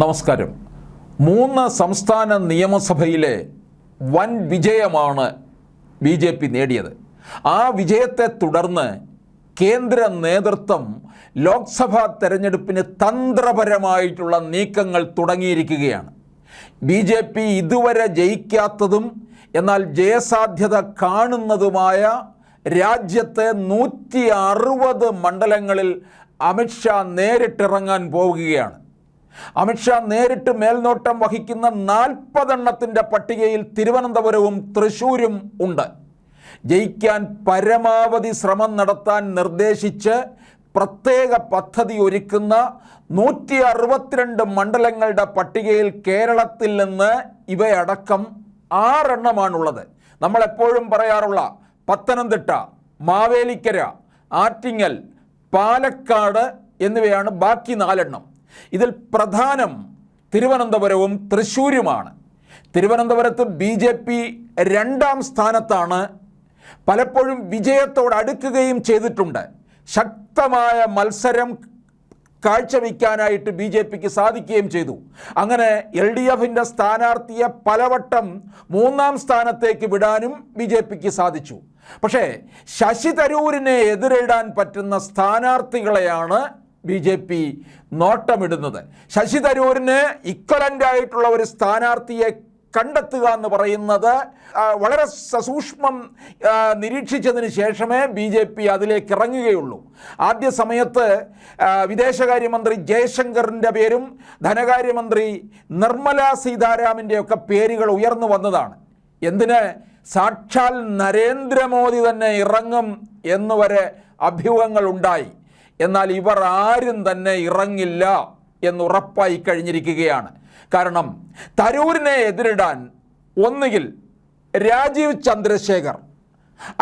നമസ്കാരം. മൂന്ന് സംസ്ഥാന നിയമസഭയിലെ വൻ വിജയമാണ് ബി ജെ പി നേടിയത്. ആ വിജയത്തെ തുടർന്ന് കേന്ദ്ര നേതൃത്വം ലോക്സഭാ തെരഞ്ഞെടുപ്പിന് തന്ത്രപരമായിട്ടുള്ള നീക്കങ്ങൾ തുടങ്ങിയിരിക്കുകയാണ്. ബി ജെ പി ഇതുവരെ ജയിക്കാത്തതും എന്നാൽ ജയസാധ്യത കാണുന്നതുമായ രാജ്യത്തെ നൂറ്റി അറുപത് മണ്ഡലങ്ങളിൽ അമിത്ഷാ നേരിട്ടിറങ്ങാൻ പോവുകയാണ്. അമിത്ഷാ നേരിട്ട് മേൽനോട്ടം വഹിക്കുന്ന നാൽപ്പതെണ്ണത്തിന്റെ പട്ടികയിൽ തിരുവനന്തപുരവും തൃശ്ശൂരും ഉണ്ട്. ജയിക്കാൻ പരമാവധി ശ്രമം നടത്താൻ നിർദ്ദേശിച്ച് പ്രത്യേക പദ്ധതി ഒരുക്കുന്ന നൂറ്റി അറുപത്തിരണ്ട് മണ്ഡലങ്ങളുടെ പട്ടികയിൽ കേരളത്തിൽ നിന്ന് ഇവയടക്കം ആറെണ്ണമാണുള്ളത്. നമ്മളെപ്പോഴും പറയാറുള്ള പത്തനംതിട്ട മാവേലിക്കര ആറ്റിങ്ങൽ പാലക്കാട് എന്നിവയാണ് ബാക്കി നാലെണ്ണം. ഇതിൽ പ്രധാനം തിരുവനന്തപുരവും തൃശ്ശൂരുമാണ്. തിരുവനന്തപുരത്ത് ബി ജെ പി രണ്ടാം സ്ഥാനത്താണ്. പലപ്പോഴും വിജയത്തോട് അടുക്കുകയും ചെയ്തിട്ടുണ്ട്. ശക്തമായ മത്സരം കാഴ്ചവെക്കാനായിട്ട് ബി ജെ പിക്ക് സാധിക്കുകയും ചെയ്തു. അങ്ങനെ എൽ ഡി എഫിന്റെ സ്ഥാനാർത്ഥിയെ പലവട്ടം മൂന്നാം സ്ഥാനത്തേക്ക് വിടാനും ബി ജെ പിക്ക് സാധിച്ചു. പക്ഷേ ശശി തരൂരിനെ എതിരിടാൻ പറ്റുന്ന സ്ഥാനാർത്ഥികളെയാണ് ബി ജെ പി നോട്ടമിടുന്നത്. ശശി തരൂരിന് ഇക്വലന്റ് ആയിട്ടുള്ള ഒരു സ്ഥാനാർത്ഥിയെ കണ്ടെത്തുക എന്ന് പറയുന്നത് വളരെ സസൂക്ഷ്മം നിരീക്ഷിച്ചതിന് ശേഷമേ ബി ജെ പി അതിലേക്ക് ഇറങ്ങുകയുള്ളൂ ആദ്യ സമയത്ത് വിദേശകാര്യമന്ത്രി ജയശങ്കറിന്റെ പേരും ധനകാര്യമന്ത്രി നിർമ്മല സീതാരാമന്റെയൊക്കെ പേരുകൾ ഉയർന്നു വന്നതാണ്. എന്തിന്? സാക്ഷാൽ നരേന്ദ്രമോദി തന്നെ ഇറങ്ങും എന്നുവരെ അഭ്യൂഹങ്ങൾ ഉണ്ടായി എന്നാൽ ഇവർ ആരും തന്നെ ഇറങ്ങില്ല എന്നുറപ്പായി കഴിഞ്ഞിരിക്കുകയാണ്. കാരണം തരൂരിനെ എതിരിടാൻ ഒന്നുകിൽ രാജീവ് ചന്ദ്രശേഖർ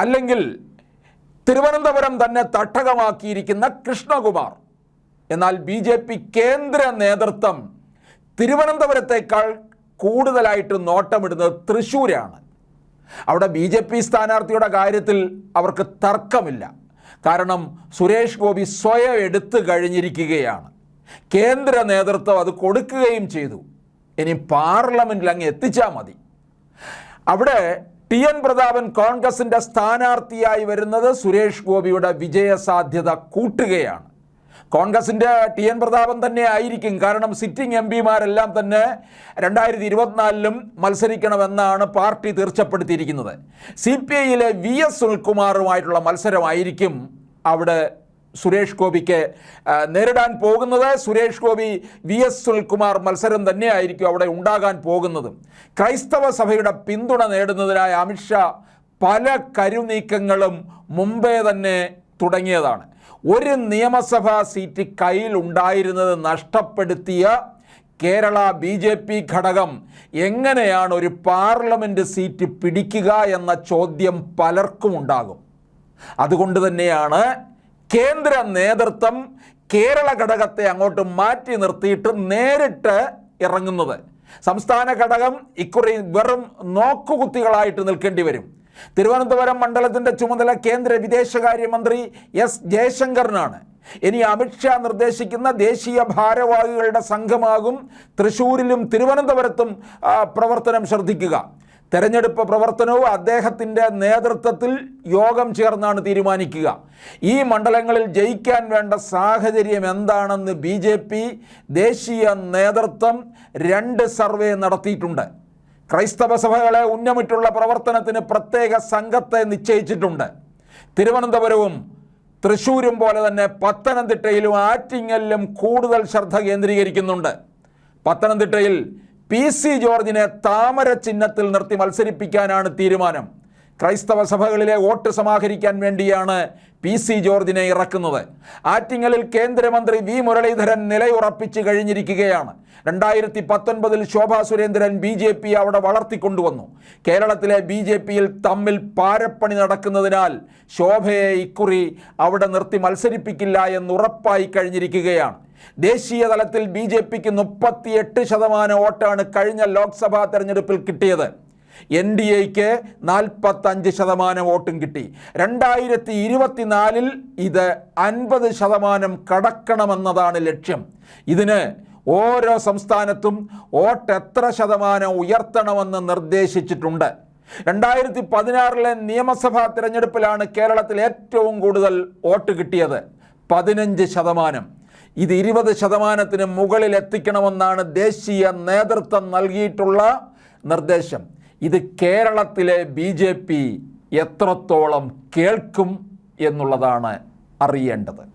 അല്ലെങ്കിൽ തിരുവനന്തപുരം തന്നെ തട്ടകമാക്കിയിരിക്കുന്ന കൃഷ്ണകുമാർ. എന്നാൽ ബി ജെ പി കേന്ദ്ര നേതൃത്വം തിരുവനന്തപുരത്തേക്കാൾ കൂടുതലായിട്ട് നോട്ടമിടുന്നത് തൃശ്ശൂരാണ്. അവിടെ ബി ജെ പി സ്ഥാനാർത്ഥിയുടെ കാര്യത്തിൽ അവർക്ക് തർക്കമില്ല. കാരണം സുരേഷ് ഗോപി സ്വയം എടുത്തു കഴിഞ്ഞിരിക്കുകയാണ്. കേന്ദ്ര നേതൃത്വം അത് കൊടുക്കുകയും ചെയ്തു. ഇനി പാർലമെന്റിൽ അങ്ങ് എത്തിച്ചാൽ മതി. അവിടെ ടി എൻ പ്രതാപൻ കോൺഗ്രസിന്റെ സ്ഥാനാർത്ഥിയായി വരുന്നത് സുരേഷ് ഗോപിയുടെ വിജയസാധ്യത കൂട്ടുകയാണ്. കോൺഗ്രസിന്റെ ടി എൻ പ്രതാപൻ തന്നെ ആയിരിക്കും. കാരണം സിറ്റിംഗ് എം പിമാരെല്ലാം തന്നെ രണ്ടായിരത്തി ഇരുപത്തിനാലിലും മത്സരിക്കണമെന്നാണ് പാർട്ടി തീർച്ചപ്പെടുത്തിയിരിക്കുന്നത്. സി പി ഐയിലെ വി എസ് സുനിൽകുമാറുമായിട്ടുള്ള മത്സരമായിരിക്കും അവിടെ സുരേഷ് ഗോപിക്ക് നേരിടാൻ പോകുന്നത്. സുരേഷ് ഗോപി വി എസ് സുനിൽകുമാർ മത്സരം തന്നെയായിരിക്കും അവിടെ ഉണ്ടാകാൻ പോകുന്നതും. ക്രൈസ്തവ സഭയുടെ പിന്തുണ നേടുന്നതിനായി അമിത്ഷാ പല കരുനീക്കങ്ങളും മുമ്പേ തന്നെ തുടങ്ങിയതാണ്. ഒരു നിയമസഭാ സീറ്റ് കയ്യിൽ ഉണ്ടായിരുന്നത് നഷ്ടപ്പെടുത്തിയ കേരള ബി ജെ പി ഘടകം എങ്ങനെയാണ് ഒരു പാർലമെന്റ് സീറ്റ് പിടിക്കുക എന്ന ചോദ്യം പലർക്കും ഉണ്ടാകും. അതുകൊണ്ട് തന്നെയാണ് കേന്ദ്ര നേതൃത്വം കേരള ഘടകത്തെ അങ്ങോട്ട് മാറ്റി നിർത്തിയിട്ട് നേരിട്ട് ഇറങ്ങുന്നത്. സംസ്ഥാന ഘടകം ഇക്കുറി വെറും നോക്കുകുത്തികളായിട്ട് നിൽക്കേണ്ടി വരും. തിരുവനന്തപുരം മണ്ഡലത്തിന്റെ ചുമതല കേന്ദ്ര വിദേശകാര്യമന്ത്രി എസ് ജയശങ്കറിനാണ്. ഇനി അമിത്ഷാ നിർദ്ദേശിക്കുന്ന ദേശീയ ഭാരവാഹികളുടെ സംഘമാകും തൃശ്ശൂരിലും തിരുവനന്തപുരത്തും പ്രവർത്തനം ശ്രദ്ധിക്കുക. തെരഞ്ഞെടുപ്പ് പ്രവർത്തനവും അദ്ദേഹത്തിന്റെ നേതൃത്വത്തിൽ യോഗം ചേർന്നാണ് തീരുമാനിക്കുക. ഈ മണ്ഡലങ്ങളിൽ ജയിക്കാൻ വേണ്ട സാഹചര്യം എന്താണെന്ന് ബി ദേശീയ നേതൃത്വം രണ്ട് സർവേ നടത്തിയിട്ടുണ്ട്. ക്രൈസ്തവ സഭകളെ ഉന്നമിട്ടുള്ള പ്രവർത്തനത്തിന് പ്രത്യേക സംഘത്തെ നിശ്ചയിച്ചിട്ടുണ്ട്. തിരുവനന്തപുരവും തൃശ്ശൂരും പോലെ തന്നെ പത്തനംതിട്ടയിലും ആറ്റിങ്ങലിലും കൂടുതൽ ശ്രദ്ധ കേന്ദ്രീകരിക്കുന്നുണ്ട്. പത്തനംതിട്ടയിൽ പി സി ജോർജിനെ താമര ചിഹ്നത്തിൽ നിർത്തി മത്സരിപ്പിക്കാനാണ് തീരുമാനം. ക്രൈസ്തവ സഭകളിലെ വോട്ട് സമാഹരിക്കാൻ വേണ്ടിയാണ് പി സി ജോർജിനെ ഇറക്കുന്നത്. ആറ്റിങ്ങലിൽ കേന്ദ്രമന്ത്രി വി മുരളീധരൻ നിലയുറപ്പിച്ച് കഴിഞ്ഞിരിക്കുകയാണ്. രണ്ടായിരത്തി പത്തൊൻപതിൽ Shobha Surendran B J P അവിടെ വളർത്തിക്കൊണ്ടുവന്നു. കേരളത്തിലെ ബി ജെ പിയിൽ തമ്മിൽ പാരപ്പണി നടക്കുന്നതിനാൽ ശോഭയെ ഇക്കുറി അവിടെ നിർത്തി മത്സരിപ്പിക്കില്ല എന്ന് ഉറപ്പായി കഴിഞ്ഞിരിക്കുകയാണ്. ദേശീയ തലത്തിൽ ബി ജെ പിക്ക് മുപ്പത്തിയെട്ട് ശതമാനം വോട്ടാണ് കഴിഞ്ഞ ലോക്സഭാ തെരഞ്ഞെടുപ്പിൽ കിട്ടിയത്. എൻ ഡി എക്ക് നാൽപ്പത്തഞ്ച് ശതമാനം വോട്ടും കിട്ടി. രണ്ടായിരത്തി ഇരുപത്തിനാലിൽ ഇത് അൻപത് ശതമാനം കടക്കണമെന്നതാണ് ലക്ഷ്യം. ഇതിന് ഓരോ സംസ്ഥാനത്തും വോട്ട് എത്ര ശതമാനം ഉയർത്തണമെന്ന് നിർദ്ദേശിച്ചിട്ടുണ്ട്. രണ്ടായിരത്തി പതിനാറിലെ നിയമസഭാ തിരഞ്ഞെടുപ്പിലാണ് കേരളത്തിൽ ഏറ്റവും കൂടുതൽ വോട്ട് കിട്ടിയത്. പതിനഞ്ച് ശതമാനം. ഇത് ഇരുപത് ശതമാനത്തിന് മുകളിൽ എത്തിക്കണമെന്നാണ് ദേശീയ നേതൃത്വം നൽകിയിട്ടുള്ള നിർദ്ദേശം. ഇത് കേരളത്തിലെ ബി ജെ പി എത്രത്തോളം കേൾക്കും എന്നുള്ളതാണ് അറിയേണ്ടത്.